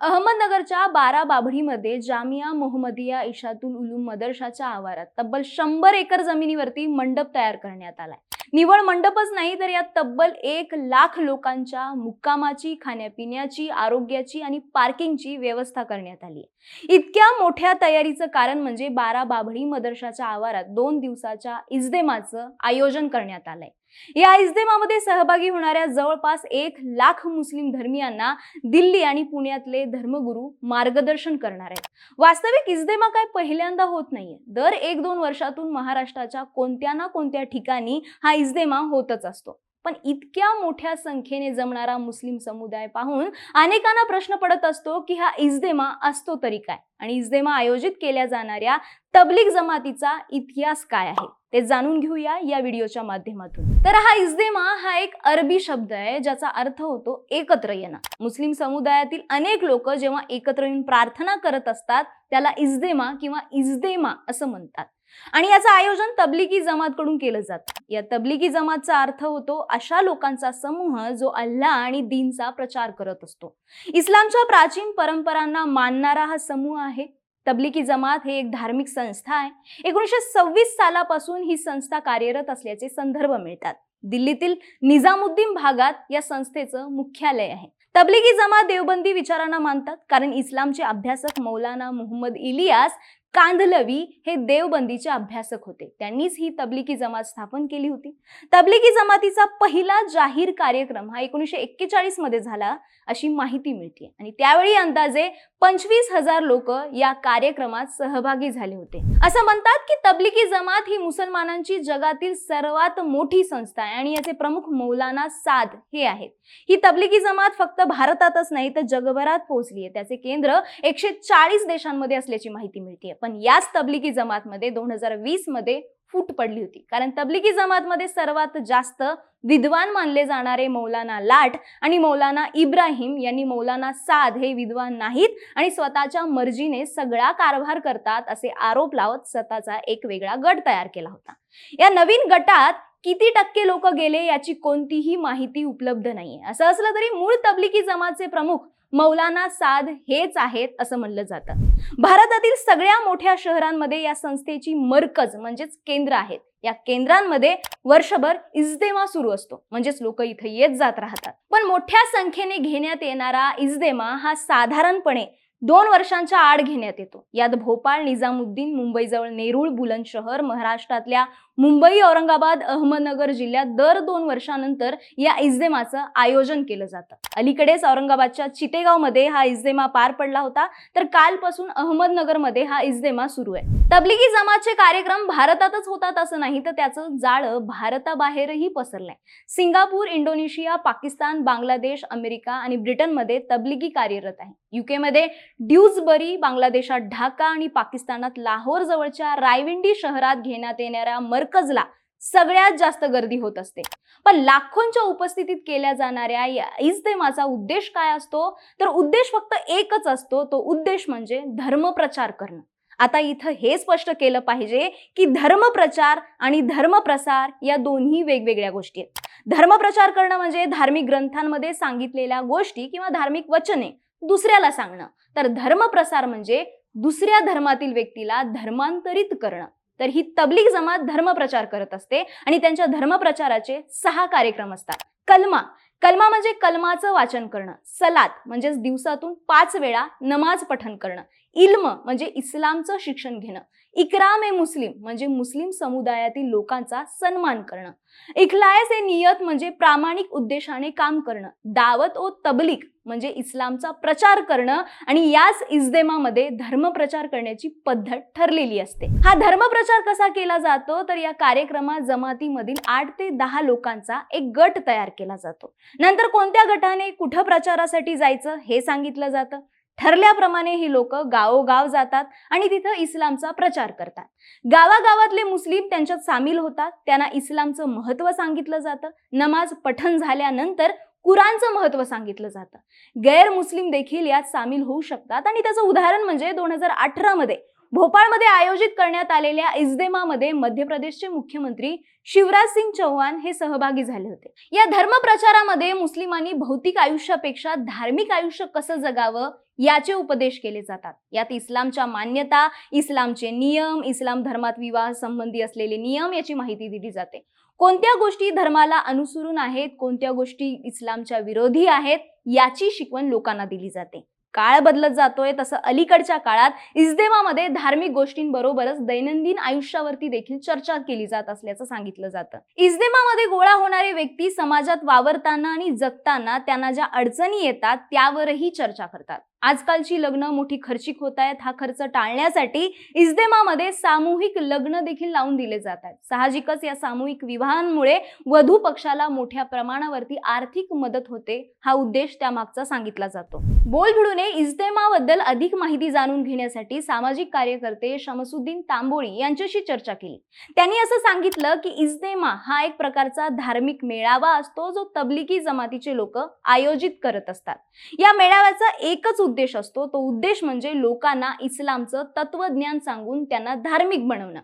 अहमदनगरच्या बारा बाभडीमध्ये जामिया मोहम्मदिया इशातुल उलूम मदरशाच्या आवारात तब्बल शंभर एकर जमिनीवरती मंडप तयार करण्यात आलाय. निवळ मंडपच नाही तर यात तब्बल एक लाख लोकांच्या मुक्कामाची खाण्यापिण्याची आरोग्याची आणि पार्किंगची व्यवस्था करण्यात आली आहे. इतक्या मोठ्या तयारीचं कारण म्हणजे बारा बाभडी मदरशाच्या आवारात दोन दिवसाच्या इजदेमाचं आयोजन करण्यात आलंय. या इज्देमामध्ये सहभागी होणाऱ्या जवळपास एक लाख मुस्लिम धर्मियांना दिल्ली आणि पुण्यातले धर्मगुरू मार्गदर्शन करणार आहेत. वास्तविक इज्देमा काय पहिल्यांदा होत नाहीये. दर एक दोन वर्षातून महाराष्ट्राच्या कोणत्या ना कोणत्या ठिकाणी हा इजदेमा होतच असतो. पण इतक्या मोठ्या संख्येने जमणारा मुस्लिम समुदाय पाहून अनेकांना प्रश्न पडत असतो की हा इज्देमा असतो तरी काय? आणि इजदेमा आयोजित केल्या जाणाऱ्या तबलीग जमातीचा इतिहास काय आहे? ते जाणून घेऊया या व्हिडिओच्या माध्यमातून. तर हा इजदेमा हा एक अरबी शब्द आहे ज्याचा अर्थ होतो एकत्र येणं. मुस्लिम समुदायातील अनेक लोक जेव्हा एकत्र येऊन प्रार्थना करत असतात त्याला इजदेमा किंवा इजदेमा असं म्हणतात. आणि याचं आयोजन तबलिगी जमातकडून केलं जातं. या तबलिगी जमातचा अर्थ होतो अशा लोकांचा समूह जो अल्लाह आणि दीनचा प्रचार करत असतो. इस्लामच्या प्राचीन परंपरांना मानणारा हा समूह आहे. तबलिकी जमात हे एक धार्मिक संस्था आहे. एकोणीसशे सव्वीस सालापासून ही संस्था कार्यरत असल्याचे संदर्भ मिळतात. दिल्लीतील निजामुद्दीन भागात या संस्थेचं मुख्यालय आहे. तबलिगी जमात देवबंदी विचारांना मानतात कारण इस्लामचे अभ्यासक मौलाना मोहम्मद इलियास कांधलवी हे देवबंदीचे अभ्यासक होते. त्यांनीच ही तबलिकी जमात स्थापन केली होती. तबलिगी जमातीचा पहिला जाहीर कार्यक्रम हा एकोणीसशे एक्केचाळीसमध्ये झाला अशी माहिती मिळते आणि त्यावेळी अंदाजे पंचवीस हजार लोक या कार्यक्रमात सहभागी झाले होते. असं म्हणतात की तबलिकी जमात ही मुसलमानांची जगातील सर्वात मोठी संस्था आहे आणि याचे प्रमुख मौलाना साद हे आहेत. ही तबलिकी जमात फक्त भारतातच नाही तर जगभरात पोहोचली आहे. त्याचे केंद्र एकशे चाळीस देशांमध्ये असल्याची माहिती मिळते पण याच तबलिगी जमातमध्ये दोन हजार वीसमध्ये फूट पडली होती. कारण तबलिकी जमातमध्ये सर्वात जास्त विद्वान मानले जाणारे मौलाना लाट आणि मौलाना इब्राहिम यांनी मौलाना साद हे विद्वान नाहीत आणि स्वतःच्या मर्जीने सगळा कारभार करतात असे आरोप लावत स्वतःचा एक वेगळा गट तयार केला होता. या नवीन गटात किती टक्के लोक गेले याची कोणतीही माहिती उपलब्ध नाहीये. असं असलं तरी मूळ तबलिकी जमातचे प्रमुख मौलाना साद हेच आहेत असं म्हणलं जातं. भारतातील सगळ्या मोठ्या शहरांमध्ये या संस्थेची मरकज म्हणजेच केंद्र आहेत. या केंद्रांमध्ये वर्षभर इजदेमा सुरू असतो. म्हणजेच लोक इथं येत जात राहतात. पण मोठ्या संख्येने घेण्यात येणारा इजदेमा हा साधारणपणे दोन वर्षांच्या आड घेण्यात येतो. यात भोपाळ निजामुद्दीन मुंबईजवळ नेरूळ बुलंदशहर महाराष्ट्रातल्या मुंबई औरंगाबाद अहमदनगर जिल्ह्यात दर दोन वर्षानंतर या इजेमाचं आयोजन केलं जातं. अलीकडेच औरंगाबादच्या चितेगावमध्ये हा इजेमा पार पडला होता. तर कालपासून अहमदनगरमध्ये हा इजेमा सुरू आहे. तबलिगी जमातचे कार्यक्रम भारतातच होतात असं नाही तर त्याचं जाळं भारताबाहेरही पसरलंय. Singapore Indonesia Pakistan Bangladesh America आणि ब्रिटनमध्ये तबलिगी कार्यरत आहे. युकेमध्ये ड्यूजबरी बांगलादेशात ढाका आणि पाकिस्तानात लाहोर जवळच्या रायविंडी शहरात घेण्यात येणाऱ्या मरकजला सगळ्यात जास्त गर्दी होत असते. पण लाखोंच्या उपस्थितीत केल्या जाणाऱ्या या इज्तेमाचा उद्देश काय असतो? तर उद्देश फक्त एकच असतो. तो उद्देश म्हणजे धर्मप्रचार करणं. आता इथं हे स्पष्ट केलं पाहिजे की धर्मप्रचार आणि धर्मप्रसार या दोन्ही वेगवेगळ्या गोष्टी आहेत. धर्मप्रचार करणं म्हणजे धार्मिक ग्रंथांमध्ये सांगितलेल्या गोष्टी किंवा धार्मिक वचने दुसऱ्याला सांगणं. तर धर्मप्रसार म्हणजे दुसऱ्या धर्मातील व्यक्तीला धर्मांतरित करणं. तर ही तबलीग जमात धर्मप्रचार करत असते आणि त्यांच्या धर्मप्रचाराचे सहा कार्यक्रम असतात. कलमा. कलमा म्हणजे कलमाचं वाचन करणं. सलात म्हणजेच दिवसातून पाच वेळा नमाज पठण करणं. इल्म म्हणजे इस्लामचं शिक्षण घेणं. इकराम ए मुस्लिम म्हणजे मुस्लिम समुदायातील लोकांचा सन्मान करणं. इखलायस ए नियत म्हणजे प्रामाणिक उद्देशाने काम करणं. दावत ओ तबलीक म्हणजे इस्लामचा प्रचार करणं आणि याच इजदेमामध्ये धर्मप्रचार करण्याची पद्धत ठरलेली असते. हा धर्मप्रचार कसा केला जातो? तर या कार्यक्रमात जमातीमधील आठ ते दहा लोकांचा एक गट तयार केला जातो. नंतर कोणत्या गटाने कुठं प्रचारासाठी जायचं हे सांगितलं जातं? ठरल्याप्रमाणे ही लोक गावोगाव जातात आणि तिथं इस्लामचा प्रचार करतात. गावागावातले मुस्लिम त्यांच्यात सामील होतात. त्यांना इस्लामचं महत्त्व सांगितलं जातं. नमाज पठण झाल्यानंतर कुराणचं महत्त्व सांगितलं जातं. गैर मुस्लिम देखील यात सामील होऊ शकतात आणि त्याचं उदाहरण म्हणजे दोन हजार अठरा मध्ये भोपाळमध्ये आयोजित करण्यात आलेल्या इजदेमामध्ये मध्य प्रदेशचे मुख्यमंत्री शिवराज सिंग चौहान हे सहभागी झाले होते. या धर्मप्रचारामध्ये मुस्लिमांनी भौतिक आयुष्यापेक्षा धार्मिक आयुष्य कसं जगावं याचे उपदेश केले जातात. यात इस्लामच्या मान्यता इस्लामचे नियम इस्लाम धर्मात विवाह संबंधी असलेले नियम याची माहिती दिली जाते. कोणत्या गोष्टी धर्माला अनुसरून आहेत कोणत्या गोष्टी इस्लामच्या विरोधी आहेत याची शिकवण लोकांना दिली जाते. काळ बदलत जातोय तसं अलीकडच्या काळात इस्देमामध्ये धार्मिक गोष्टींबरोबरच दैनंदिन आयुष्यावरती देखील चर्चा केली जात असल्याचं सांगितलं जातं. इस्देमामध्ये गोळा होणारे व्यक्ती समाजात वावरताना आणि जगताना त्यांना ज्या अडचणी येतात त्यावरही चर्चा करतात. आजकालची लग्न मोठी खर्चिक होत आहेत. हा खर्च टाळण्यासाठी इस्देमामध्ये सामूहिक लग्न देखील लावून दिले जात आहेत. साहजिकच या सामूहिक विवाहांमुळे वधू पक्षाला मोठ्या प्रमाणावरती आर्थिक मदत होते हा उद्देश त्यामागचा सांगितला जातो. बोलभिडूने इस्देमाबद्दल अधिक माहिती जाणून घेण्यासाठी सामाजिक कार्यकर्ते शमसुद्दीन तांबोळी यांच्याशी चर्चा केली. त्यांनी असं सांगितलं की इस्देमा हा एक प्रकारचा धार्मिक मेळावा असतो जो तबलिकी जमातीचे लोक आयोजित करत असतात. या मेळाव्याचा एकच उद्देश असतो. तो उद्देश म्हणजे लोकांना इस्लामचं तत्वज्ञान सांगून त्यांना धार्मिक बनवणं.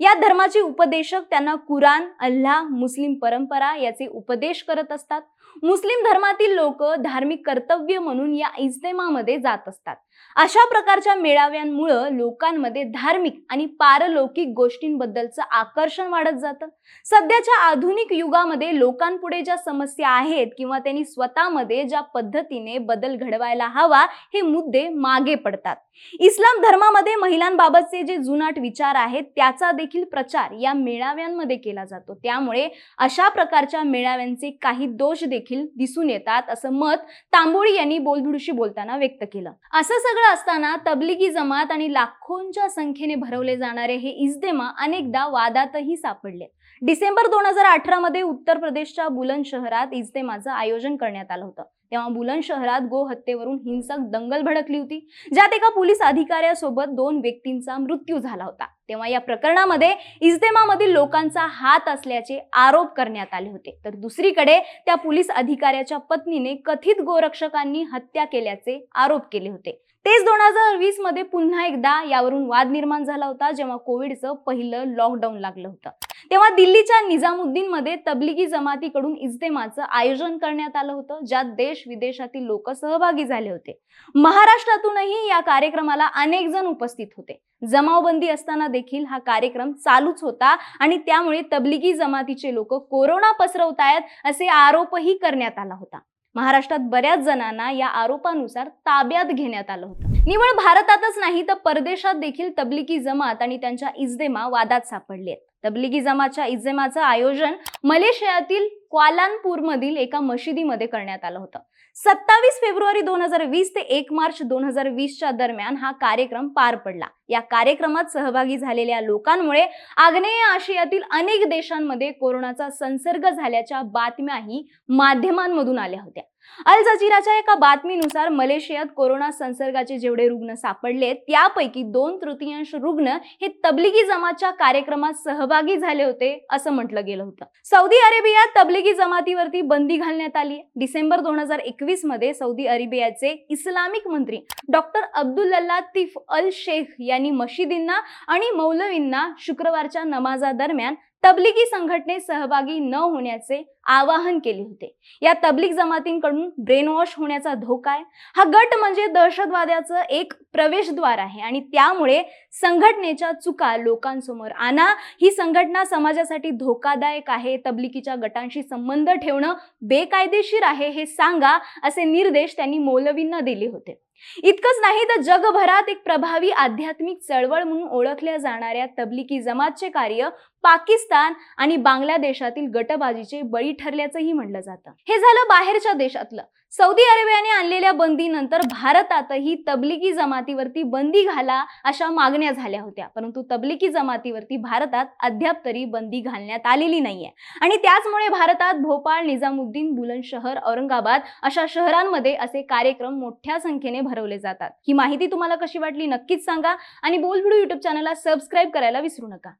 या धर्माचे उपदेशक त्यांना कुराण अल्लाह मुस्लिम परंपरा याचे उपदेश करत असतात. मुस्लिम धर्मातील लोक धार्मिक कर्तव्य म्हणून या इज्तेमामध्ये जात असतात. अशा प्रकारच्या मेळाव्यांमुळं लोकांमध्ये धार्मिक आणि पारलौकिक गोष्टींबद्दलचं आकर्षण वाढत जातं. सध्याच्या आधुनिक युगामध्ये लोकांपुढे ज्या समस्या आहेत किंवा त्यांनी स्वतःमध्ये ज्या पद्धतीने बदल घडवायला हवा हे मुद्दे मागे पडतात. इस्लाम धर्मामध्ये महिलांबाबतचे जे जुनाट विचार आहेत त्याचा देखील प्रचार या मेळाव्यांमध्ये केला जातो. त्यामुळे अशा प्रकारच्या मेळाव्यांचे काही दोष देखील दिसून येतात असं मत तांबोळी यांनी बोलभिडूशी बोलताना व्यक्त केलं. असं सगळं असताना तबलिगी जमात आणि लाखोंच्या संख्येने भरवले जाणारे हे इजदेमा अनेकदा वादातही सापडले. डिसेंबर दोन हजार अठरा मध्ये उत्तर प्रदेशच्या बुलंद शहरात इज्तेमाचं आयोजन करण्यात आलं होतं. तेव्हा बुलंद शहरात गो हत्येवरून हिंसक दंगल भडकली होती. ज्यात एका पोलीस अधिकाऱ्यासोबत दोन व्यक्तींचा मृत्यू झाला होता. तेव्हा या प्रकरणामध्ये इज्तेमामधील लोकांचा हात असल्याचे आरोप करण्यात आले होते. तर दुसरीकडे त्या पोलीस अधिकाऱ्याच्या पत्नीने कथित गोरक्षकांनी हत्या केल्याचे आरोप केले होते. तेच दोन हजार वीसमध्ये पुन्हा एकदा यावरून वाद निर्माण झाला होता जेव्हा कोविडचं पहिलं लॉकडाऊन लागलं होतं. तेव्हा दिल्लीच्या निजामुद्दीन मध्ये तबलिगी जमातीकडून इज्तेमाचं आयोजन करण्यात आलं होतं ज्यात देश विदेशातील लोक सहभागी झाले होते. महाराष्ट्रातूनही या कार्यक्रमाला अनेक जण उपस्थित होते. जमावबंदी असताना देखील हा कार्यक्रम चालूच होता आणि त्यामुळे तबलिगी जमातीचे लोक कोरोना पसरवतायत असे आरोपही करण्यात आला होता. महाराष्ट्रात बऱ्याच जणांना या आरोपानुसार ताब्यात घेण्यात आलं होतं. निवळ भारतातच नाही तर परदेशात देखील तबलिगी जमात आणि त्यांच्या इज्जेमा वादात सापडले आहेत तबलिगी जमातच्या इज्जेमाचं आयोजन मलेशियातील क्वालानपूरमधील एका मशिदीमध्ये करण्यात आलं होतं. सत्तावीस फेब्रुवारी दोन हजार वीस ते एक मार्च दोन हजार वीसच्या दरम्यान हा कार्यक्रम पार पडला. या कार्यक्रमात सहभागी झालेल्या लोकांमुळे आग्नेय आशियातील अनेक देशांमध्ये कोरोनाचा संसर्ग झाल्याच्या बातम्याही माध्यमांमधून आल्या होत्या. अल जजीराच्या एका बातमीनुसार मलेशियात कोरोना संसर्गाचे जेवढे रुग्ण सापडले त्यापैकी दोन तृतीयांश रुग्ण हे तबलिगी जमातच्या कार्यक्रमात सहभागी झाले होते असं म्हटलं गेलं होतं. सौदी अरेबियात तबलिगी जमातीवरती बंदी घालण्यात आली. डिसेंबर दोन हजार एकवीसमध्ये सौदी अरेबियाचे इस्लामिक मंत्री डॉक्टर अब्दुल्ला तिफ अल शेख यांनी मशिदींना आणि मौलवींना शुक्रवारच्या नमाजादरम्यान तबलिगी संघटनेत सहभागी न होण्याचे आवाहन केले होते. या तबलीग जमातींकडून ब्रेन वॉश होण्याचा धोका आहे. हा गट म्हणजे दहशतवाद्याचं एक प्रवेशद्वार आहे आणि त्यामुळे संघटनेच्या चुका लोकांसमोर आणा. ही संघटना समाजासाठी धोकादायक आहे. तबलिकीच्या गटांशी संबंध ठेवणं बेकायदेशीर आहे हे सांगा असे निर्देश त्यांनी मौलवींना दिले होते. इतकंच नाही तर जगभरात एक प्रभावी आध्यात्मिक चळवळ म्हणून ओळखल्या जाणाऱ्या तबलिकी जमातचे कार्य पाकिस्तान आणि बांगलादेशातील गटबाजीचे बळी ठरल्याचंही म्हटलं जातं. हे झालं बाहेरच्या देशातलं. सौदी अरेबियाने आणलेल्या बंदीनंतर भारतातही तबलिगी जमातीवरती बंदी घाला अशा मागण्या झाल्या होत्या. परंतु तबलिगी जमातीवरती भारतात अद्याप तरी बंदी घालण्यात आलेली नाहीये. आणि त्याचमुळे भारतात भोपाळ निजामुद्दीन बुलंदशहर औरंगाबाद अशा शहरांमध्ये असे कार्यक्रम मोठ्या संख्येने भरवले जातात. ही माहिती तुम्हाला कशी वाटली नक्कीच सांगा आणि बोलभिडू युट्यूब चॅनलला सबस्क्राईब करायला विसरू नका.